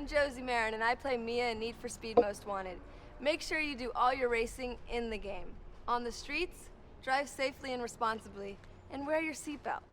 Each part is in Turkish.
I'm Josie Marin, and I play Mia in Need for Speed Most Wanted. Make sure you do all your racing in the game. On the streets, drive safely and responsibly, and wear your seatbelt.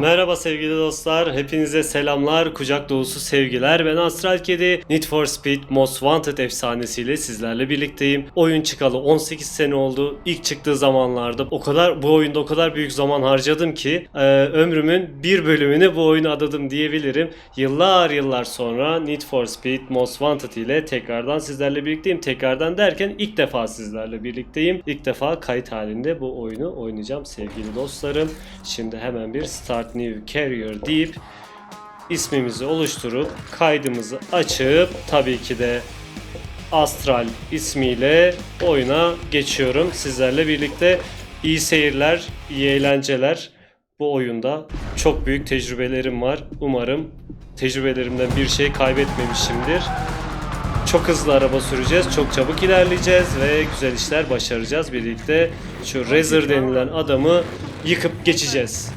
Merhaba sevgili dostlar, hepinize selamlar, kucak dolusu sevgiler. Ben Astral Kedi, Need for Speed Most Wanted efsanesiyle sizlerle birlikteyim. Oyun çıkalı 18 sene oldu. İlk çıktığı zamanlarda o kadar bu oyunda o kadar büyük zaman harcadım ki e, ömrümün bir bölümünü bu oyuna adadım diyebilirim. Yıllar yıllar sonra Need for Speed Most Wanted ile tekrardan sizlerle birlikteyim. Tekrardan derken ilk defa sizlerle birlikteyim. İlk defa kayıt halinde bu oyunu oynayacağım sevgili dostlarım. Şimdi hemen bir Start New Carrier deyip ismimizi oluşturup kaydımızı açıp tabii ki de Astral ismiyle oyuna geçiyorum. Sizlerle birlikte iyi seyirler, iyi eğlenceler. Bu oyunda çok büyük tecrübelerim var. Umarım tecrübelerimden bir şey kaybetmemişimdir. Çok hızlı araba süreceğiz, çok çabuk ilerleyeceğiz ve güzel işler başaracağız. Birlikte şu Razor denilen adamı yıkıp geçeceğiz.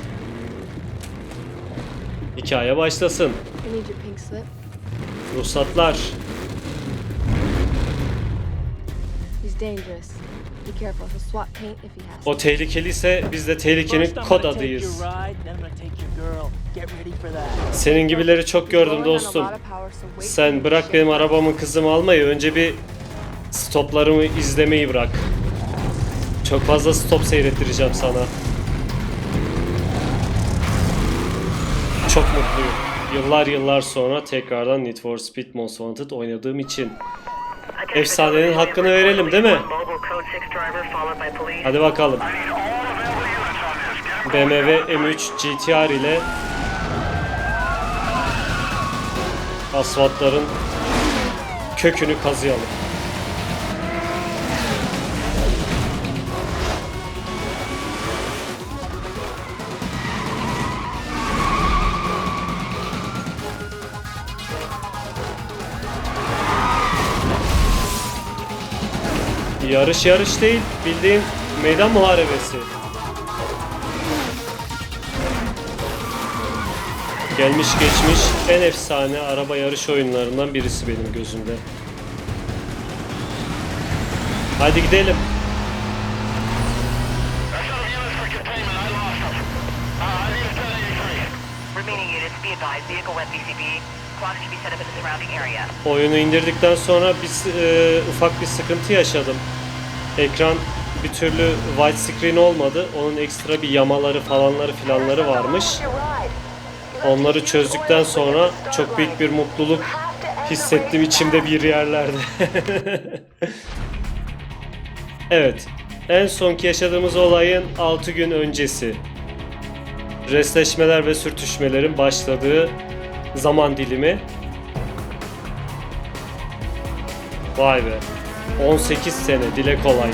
İf he has. O tehlikeliyse biz de tehlikenin kod adıyız. Senin gibileri çok gördüm dostum. Sen bırak benim arabamın kızımı almayı önce bir stoplarımı izlemeyi bırak. Çok fazla stop seyrettireceğim sana. Çok mutluyum. Yıllar yıllar sonra tekrardan Need for Speed Most Wanted oynadığım için. Efsanenin hakkını verelim değil mi? Hadi bakalım. BMW M3 GTR ile asfaltların kökünü kazıyalım. Yarış yarış değil, bildiğin meydan muharebesi. Gelmiş geçmiş en efsane araba yarış oyunlarından birisi benim gözümde. Hadi gidelim. Oyunu indirdikten sonra bir, e, ufak bir sıkıntı yaşadım. Ekran bir türlü white screen olmadı. Onun ekstra bir yamaları falanları filanları varmış. Onları çözdükten sonra çok büyük bir mutluluk hissettim içimde bir yerlerde. evet. En sonki yaşadığımız olayın 6 gün öncesi. Resleşmeler ve sürtüşmelerin başladığı zaman dilimi. Vay be. 18 sene dile kolay.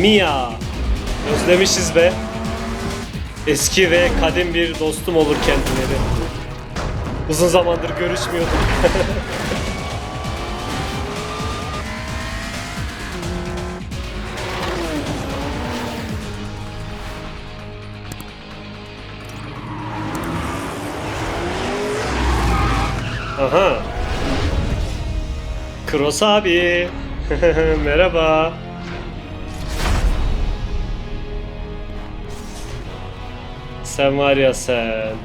Mia. Özlemişiz be. Eski ve kadim bir dostum olur kendileri. Uzun zamandır görüşmüyorduk. Aha. Cross abi. Merhaba. Sen var ya sen.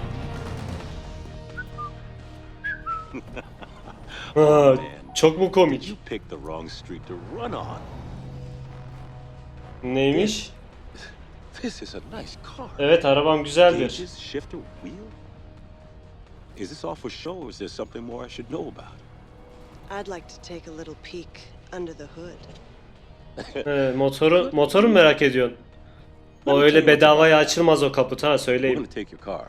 Aa, çok mu komik? Neymiş? Evet arabam güzeldir. Is this all for show or is there something more I should know about? I'd like to take a little peek under the hood. He, motoru motoru mu merak ediyorsun? O öyle bedavaya açılmaz o kaput ha söyleyeyim. gonna take your car,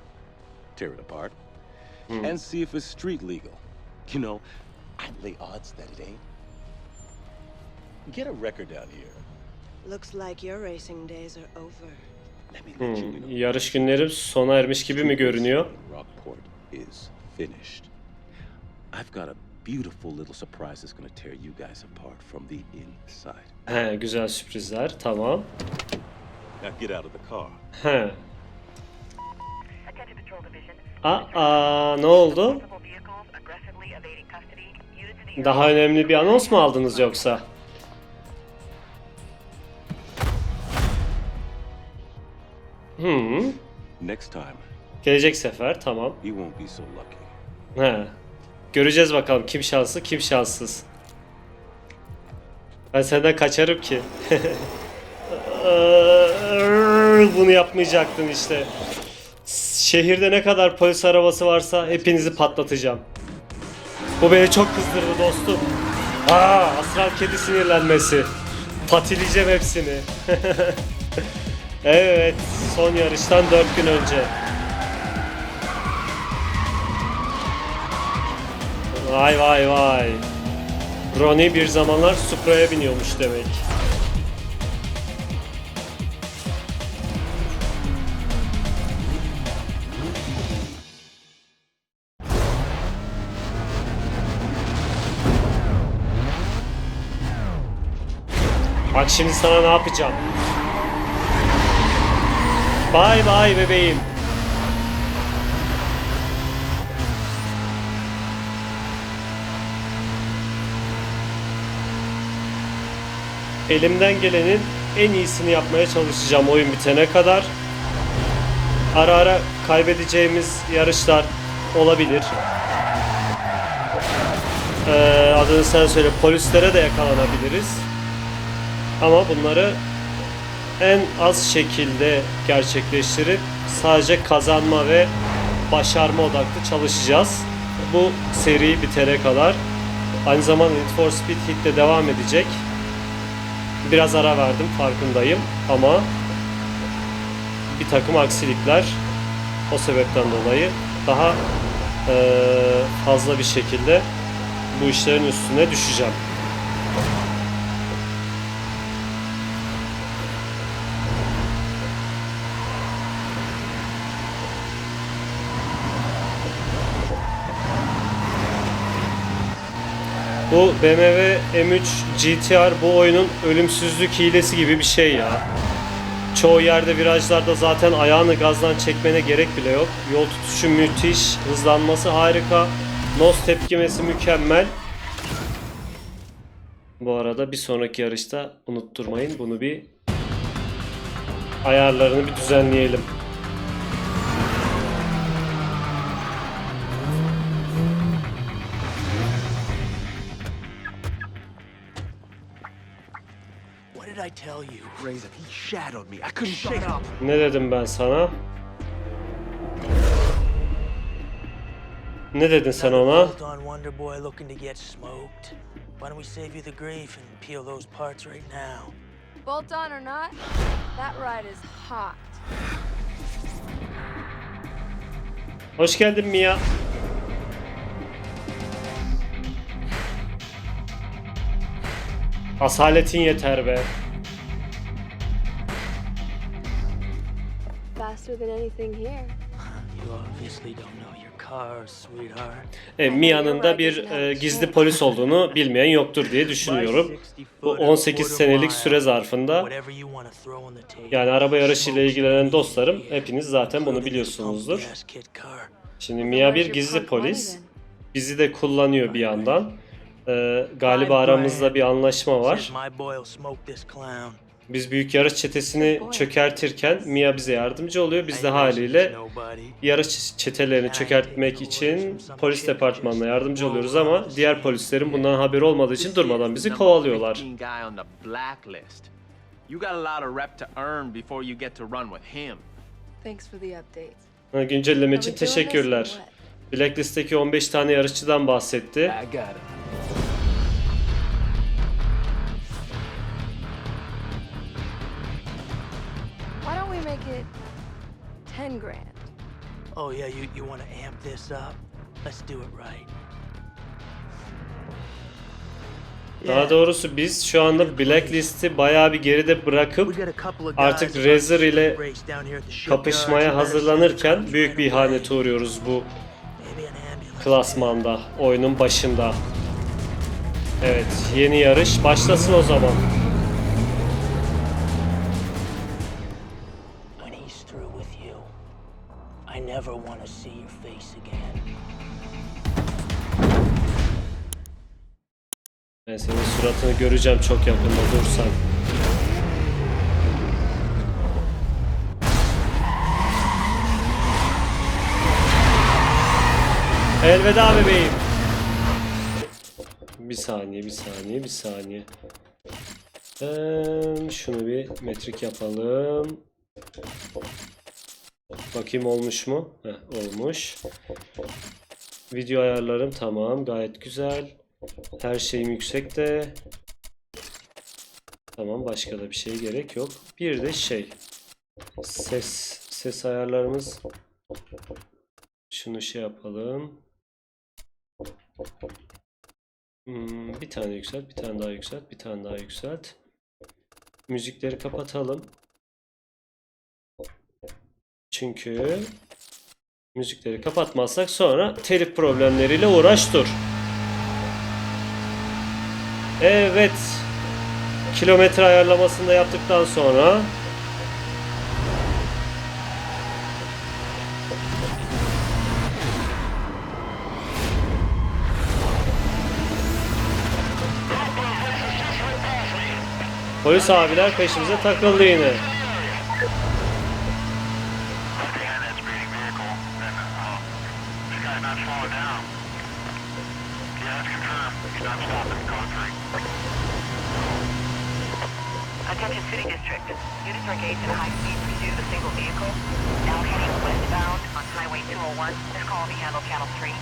tear it apart, and see if it's street legal. You know, I'd lay odds that it ain't. Get a record down here. Looks like your racing days are over. Let me let you Hmm, yarış günleri sona ermiş gibi mi görünüyor? Rockport is finished. I've got a beautiful little surprise that's gonna tear you guys apart from the inside. He, güzel sürprizler. Tamam. Now get out of the car. He. Attention Patrol Division. Aa, ne oldu? Multiple vehicles aggressively evading custody. Units in the Daha önemli bir anons mu aldınız yoksa? Hmm. Next time, Gelecek sefer tamam. you won't be so lucky. He. Göreceğiz bakalım kim şanslı kim şanssız. Ben senden kaçarım ki. Bunu yapmayacaktın işte. Şehirde ne kadar polis arabası varsa hepinizi patlatacağım. Bu beni çok kızdırdı dostum. Aa, astral kedi sinirlenmesi. Patileyeceğim hepsini. evet, son yarıştan 4 gün önce. Vay vay vay. Ronnie bir zamanlar Supra'ya biniyormuş demek. Bak şimdi sana ne yapacağım. Bay bay bebeğim. Elimden gelenin en iyisini yapmaya çalışacağım oyun bitene kadar. Ara ara kaybedeceğimiz yarışlar olabilir. Ee, adını sen söyle. Polislere de yakalanabiliriz. Ama bunları en az şekilde gerçekleştirip sadece kazanma ve başarma odaklı çalışacağız. Bu seri bitene kadar. Aynı zamanda Need for Speed Heat de devam edecek. Biraz ara verdim farkındayım ama bir takım aksilikler o sebepten dolayı daha fazla bir şekilde bu işlerin üstüne düşeceğim. Bu BMW M3 GTR bu oyunun ölümsüzlük hilesi gibi bir şey ya. Çoğu yerde virajlarda zaten ayağını gazdan çekmene gerek bile yok. Yol tutuşu müthiş, hızlanması harika, nos tepkimesi mükemmel. Bu arada bir sonraki yarışta unutturmayın bunu bir ayarlarını bir düzenleyelim. I tell you? Razor, he shadowed me. I couldn't shake up. Ne dedim ben sana? Ne dedin sen ona? Bolt on Wonder Boy looking to get smoked. Why don't we save you the grief and peel those parts right now? Bolt on or not, that ride is hot. Hoş geldin Mia. Asaletin yeter be. Faster than anything here. You obviously don't know your cars, sweetheart. E, Mia'nın da bir e, gizli polis olduğunu bilmeyen yoktur diye düşünüyorum. Bu 18 senelik süre zarfında yani araba yarışıyla ilgilenen dostlarım hepiniz zaten bunu biliyorsunuzdur. Car. Şimdi Mia bir gizli polis. bizi de kullanıyor bir yandan. Ee, galiba aramızda bir anlaşma var. Biz büyük yarış çetesini çökertirken Mia bize yardımcı oluyor. Biz de haliyle yarış çetelerini çökertmek için polis departmanına yardımcı oluyoruz ama diğer polislerin bundan haberi olmadığı için durmadan bizi kovalıyorlar. guy on the blacklist. You got a lot of rep to earn before you get to run with him. Thanks for the update. Ha, Güncelleme için teşekkürler. Blacklist'teki 15 tane yarışçıdan bahsetti. 10 grand? Oh yeah, you you want to amp this up? Let's do it right. Daha doğrusu biz şu anda Blacklist'i bayağı bir geride bırakıp artık Razer ile kapışmaya hazırlanırken büyük bir ihanete uğruyoruz bu klasmanda, oyunun başında. Evet, yeni yarış başlasın o zaman. Ben senin suratını göreceğim çok yakında dursan. Elveda bebeğim. Bir saniye, bir saniye, bir saniye. Ee, şunu bir metrik yapalım. Bakayım olmuş mu? Heh, olmuş. Video ayarlarım tamam, gayet güzel. Her şeyim yüksekte. Tamam başka da bir şey gerek yok. Bir de şey. Ses ses ayarlarımız. Şunu şey yapalım. Hmm, bir tane yükselt, bir tane daha yükselt, bir tane daha yükselt. Müzikleri kapatalım. Çünkü müzikleri kapatmazsak sonra telif problemleriyle uğraş dur. Evet. Kilometre ayarlamasını da yaptıktan sonra Polis abiler peşimize takıldı yine. Engaged in high-speed pursuit of a single vehicle. Now heading westbound on Highway 201. This call will be handled Channel 3.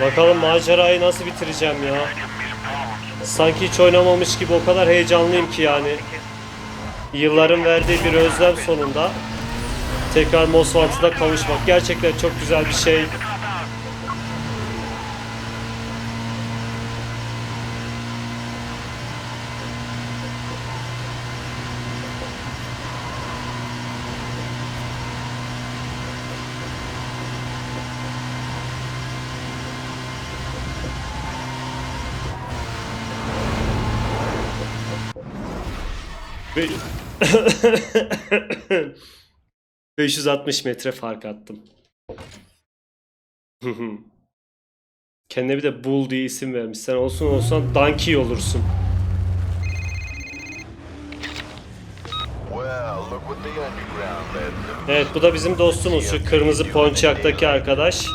Bakalım macerayı nasıl bitireceğim ya. Sanki hiç oynamamış gibi o kadar heyecanlıyım ki yani. Yılların verdiği bir özlem sonunda tekrar Most Wanted'a kavuşmak gerçekten çok güzel bir şey. 560 metre fark attım. Kendine bir de Bull diye isim vermiş. Sen olsun olsan Donkey olursun. Evet bu da bizim dostumuz şu kırmızı ponçaktaki arkadaş.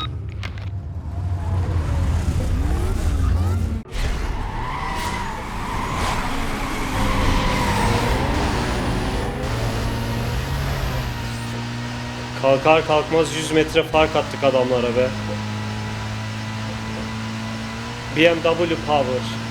Kalkar kalkmaz 100 metre fark attık adamlara be. BMW Power.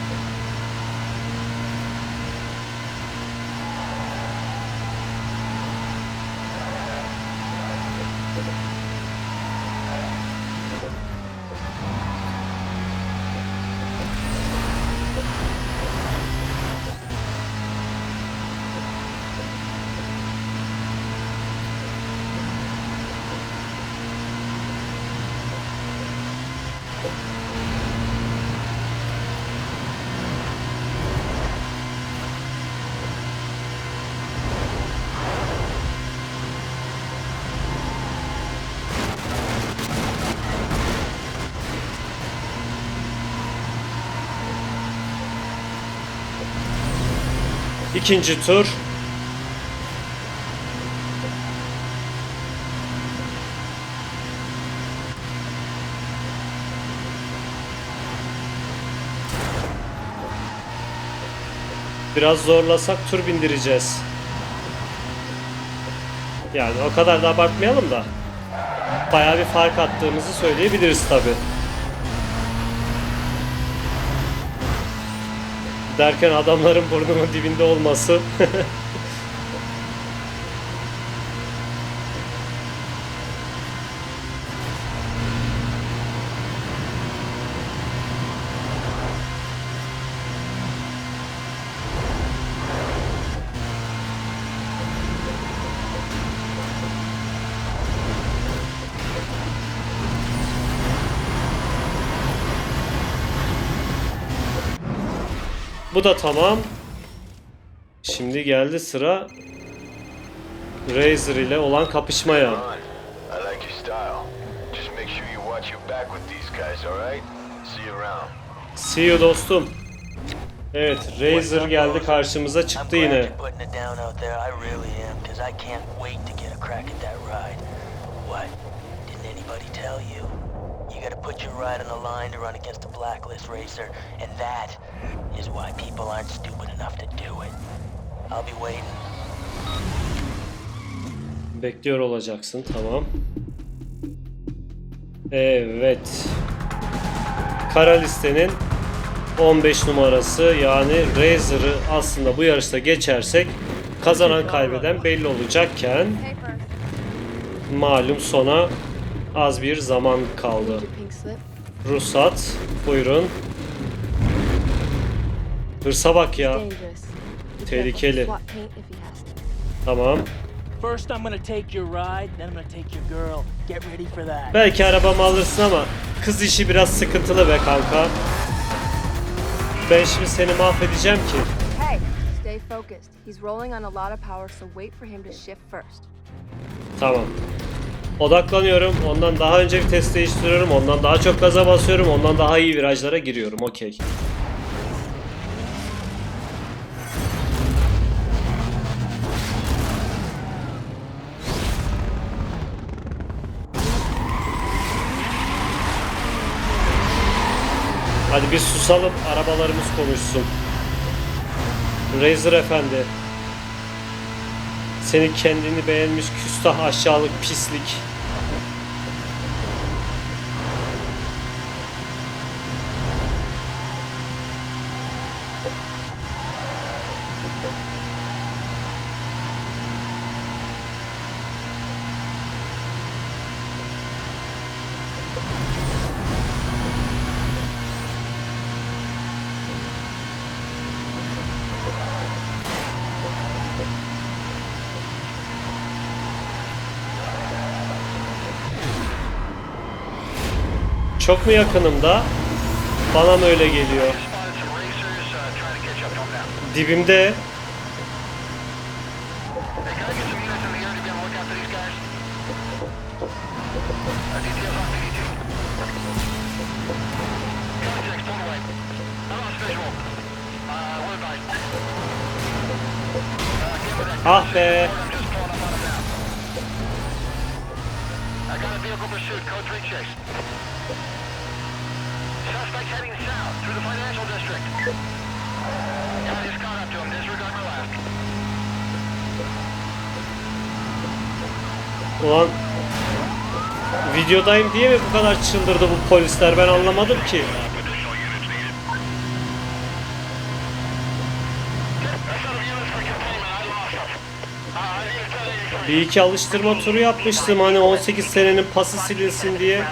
İkinci tur. Biraz zorlasak tur bindireceğiz. Yani o kadar da abartmayalım da. Bayağı bir fark attığımızı söyleyebiliriz tabi. Derken adamların burnumun dibinde olması. Bu da tamam. Şimdi geldi sıra Razer ile olan kapışmaya. See you dostum. Evet, Razer geldi karşımıza çıktı yine. you're putting it down out there. I really am, because I can't wait to get a crack at that ride. What? Didn't anybody tell you? You gotta put your ride on the line to run against the blacklist racer, and that is why people aren't stupid enough to do it. I'll be waiting. Bekliyor olacaksın, tamam. Evet. Kara listenin 15 numarası yani Razer'ı aslında bu yarışta geçersek kazanan kaybeden belli olacakken malum sona az bir zaman kaldı. Ruhsat, buyurun. Hırsa bak ya. Tehlikeli. Tamam. First, I'm gonna take your ride, then I'm gonna take your girl. Get ready for that. Belki arabamı alırsın ama kız işi biraz sıkıntılı be kanka. Ben şimdi seni mahvedeceğim ki. Hey, stay focused. He's rolling on a lot of power, so wait for him to shift first. Tamam. Odaklanıyorum. Ondan daha önce bir test değiştiriyorum. Ondan daha çok gaza basıyorum. Ondan daha iyi virajlara giriyorum. Okey. Hadi bir susalım. Arabalarımız konuşsun. Razer efendi. Seni kendini beğenmiş küstah aşağılık pislik. Çok mu yakınımda? Bana mı öyle geliyor? Dibimde. Ah be. Videodayım diye mi bu kadar çıldırdı bu polisler ben anlamadım ki. Additional units needed. That's out of units for containment, I lost them. I need a 1083. Bir iki alıştırma turu yapmıştım hani 18 senenin pası silinsin diye.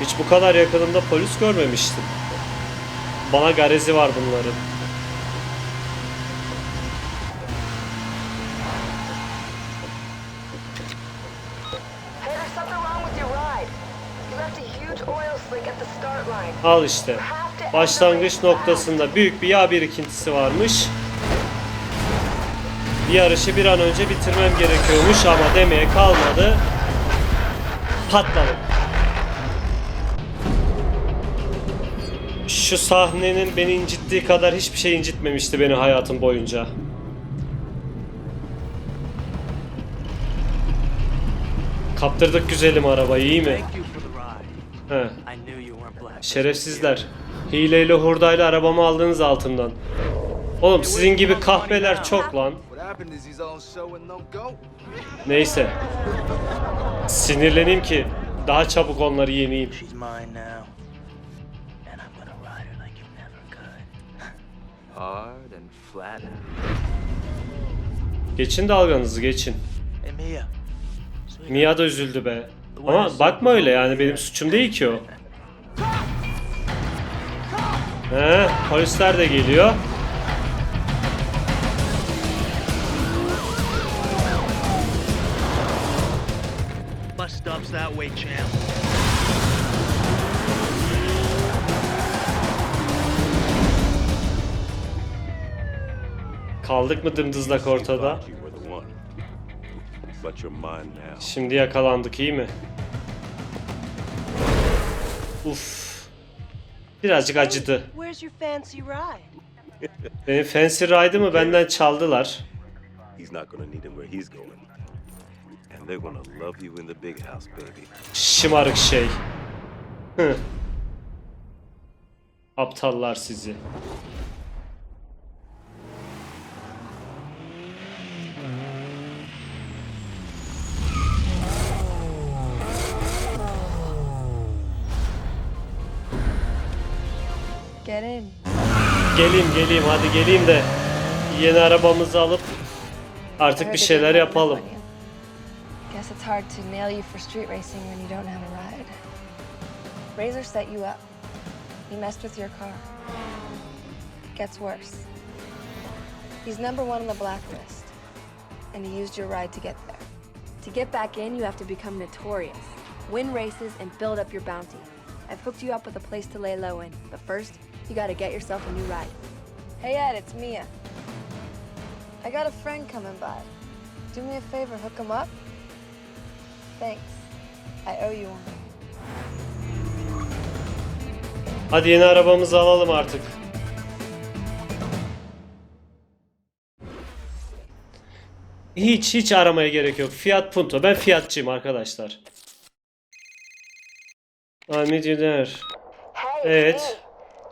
Hiç bu kadar yakınımda polis görmemiştim. Bana garezi var bunların. Hey, there's something wrong with your ride. You left a huge oil slick at the start line. Al işte. Başlangıç noktasında büyük bir yağ birikintisi varmış. Yarışı bir an önce bitirmem gerekiyormuş ama demeye kalmadı. Patladı. Şu sahnenin beni incittiği kadar hiçbir şey incitmemişti beni hayatım boyunca. Kaptırdık güzelim arabayı iyi mi? He. Şerefsizler. Hileyle hurdayla arabamı aldınız altımdan. Oğlum sizin gibi kahpeler çok lan. Neyse. Sinirleneyim ki daha çabuk onları yeneyim. Geçin dalganızı geçin. Mia da üzüldü be. Ama bakma öyle yani benim suçum değil ki o. He, polisler de geliyor. Bus stop's that way, champ. Kaldık mı dımdızlak ortada? Şimdi yakalandık iyi mi? Uf. Birazcık acıdı. Benim fancy ride'ımı benden çaldılar. He's not gonna need him where he's going. And they're gonna love you in the big house, baby. Şımarık şey. Hı. Aptallar sizi. Get in. Geleyim geleyim hadi geleyim de yeni arabamızı alıp artık bir şeyler didn't have enough yapalım. Guess it's hard to nail you for street racing when you don't have a ride. Razor set you up. He messed with your car. Gets worse. He's number one on the blacklist. And he used your ride to get there. To get back in, you have to become notorious. Win races and build up your bounty. I've hooked you up with a place to lay low in. But first, you gotta get yourself a new ride. Hey Ed, it's Mia. I got a friend coming by. Do me a favor, hook him up. Thanks. I owe you one. Hadi yeni arabamızı alalım artık. Hiç hiç aramaya gerek yok. Fiat Punto. Ben Fiatçıyım arkadaşlar. Amidiler. Evet.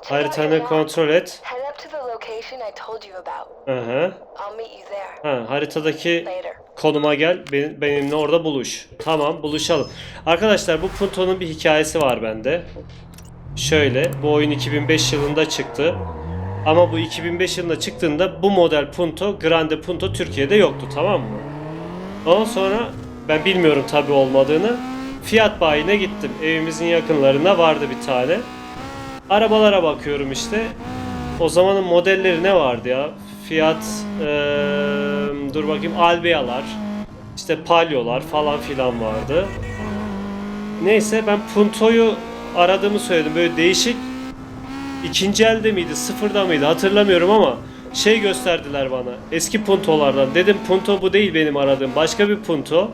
Haritanı kontrol et. There. Ha, haritadaki konuma gel. Benim, benimle orada buluş. Tamam buluşalım. Arkadaşlar bu Punto'nun bir hikayesi var bende. Şöyle bu oyun 2005 yılında çıktı. Ama bu 2005 yılında çıktığında bu model Punto, Grande Punto Türkiye'de yoktu tamam mı? Ondan sonra ben bilmiyorum tabi olmadığını. Fiyat bayine gittim. Evimizin yakınlarında vardı bir tane. Arabalara bakıyorum işte. O zamanın modelleri ne vardı ya? Fiat eee, dur bakayım Albea'lar, işte Palio'lar falan filan vardı. Neyse ben Punto'yu aradığımı söyledim. Böyle değişik ikinci elde miydi, sıfırda mıydı hatırlamıyorum ama şey gösterdiler bana. Eski Punto'lardan. Dedim Punto bu değil benim aradığım. Başka bir Punto.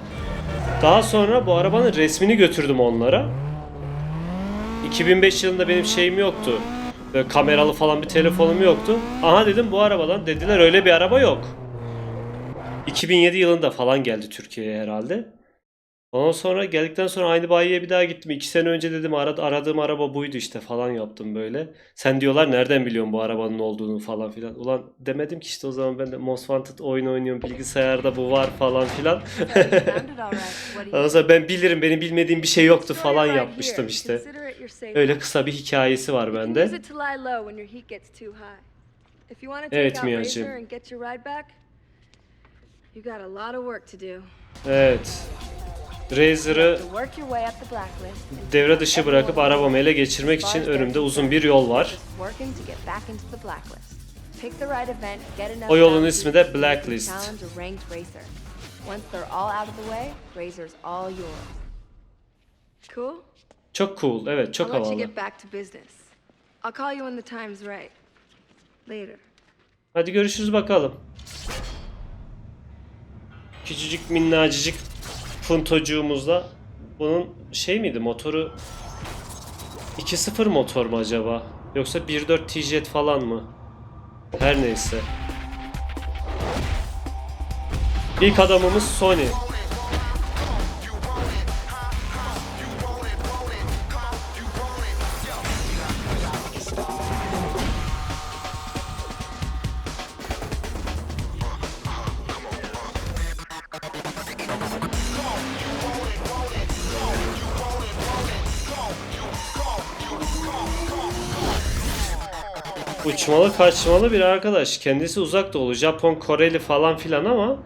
Daha sonra bu arabanın resmini götürdüm onlara. 2005 yılında benim şeyim yoktu. Böyle kameralı falan bir telefonum yoktu. Aha dedim bu arabadan. Dediler öyle bir araba yok. 2007 yılında falan geldi Türkiye'ye herhalde. Ondan sonra geldikten sonra aynı bayiye bir daha gittim. İki sene önce dedim arad aradığım araba buydu işte falan yaptım böyle. Sen diyorlar nereden biliyorsun bu arabanın olduğunu falan filan. Ulan demedim ki işte o zaman ben de Most Wanted oyun oynuyorum bilgisayarda bu var falan filan. Ondan sonra ben bilirim benim bilmediğim bir şey yoktu falan yapmıştım işte. Öyle kısa bir hikayesi var bende. Evet, do. Evet. And devre dışı bırakıp arabamı ele geçirmek için önümde uzun bir yol var. O yolun ismi de Blacklist. Çok cool. Evet, çok havalı. Hadi görüşürüz bakalım. Küçücük minnacıcık puntocuğumuzla bunun şey miydi motoru 2.0 motor mu acaba? Yoksa 1.4 T-Jet falan mı? Her neyse. İlk adamımız Sony. Uçmalı kaçmalı bir arkadaş. Kendisi uzak doğulu. Japon, Koreli falan filan ama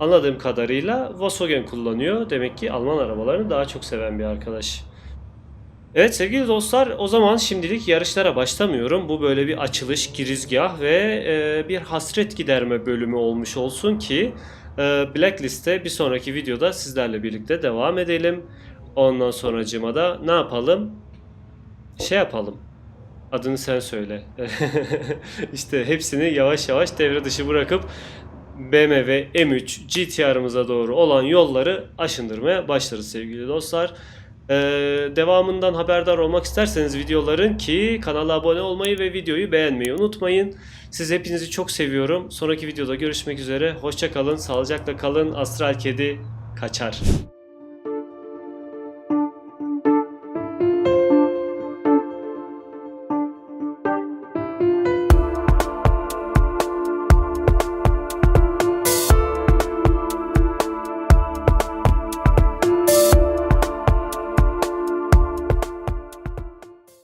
anladığım kadarıyla Volkswagen kullanıyor. Demek ki Alman arabalarını daha çok seven bir arkadaş. Evet sevgili dostlar o zaman şimdilik yarışlara başlamıyorum. Bu böyle bir açılış, girizgah ve e, bir hasret giderme bölümü olmuş olsun ki e, Blacklist'te bir sonraki videoda sizlerle birlikte devam edelim. Ondan sonracıma da ne yapalım? Şey yapalım. Adını sen söyle. işte hepsini yavaş yavaş devre dışı bırakıp BMW M3 GTR'ımıza doğru olan yolları aşındırmaya başlarız sevgili dostlar. Ee, devamından haberdar olmak isterseniz videoların ki kanala abone olmayı ve videoyu beğenmeyi unutmayın. Siz hepinizi çok seviyorum. Sonraki videoda görüşmek üzere. Hoşça kalın, sağlıcakla kalın. Astral Kedi kaçar.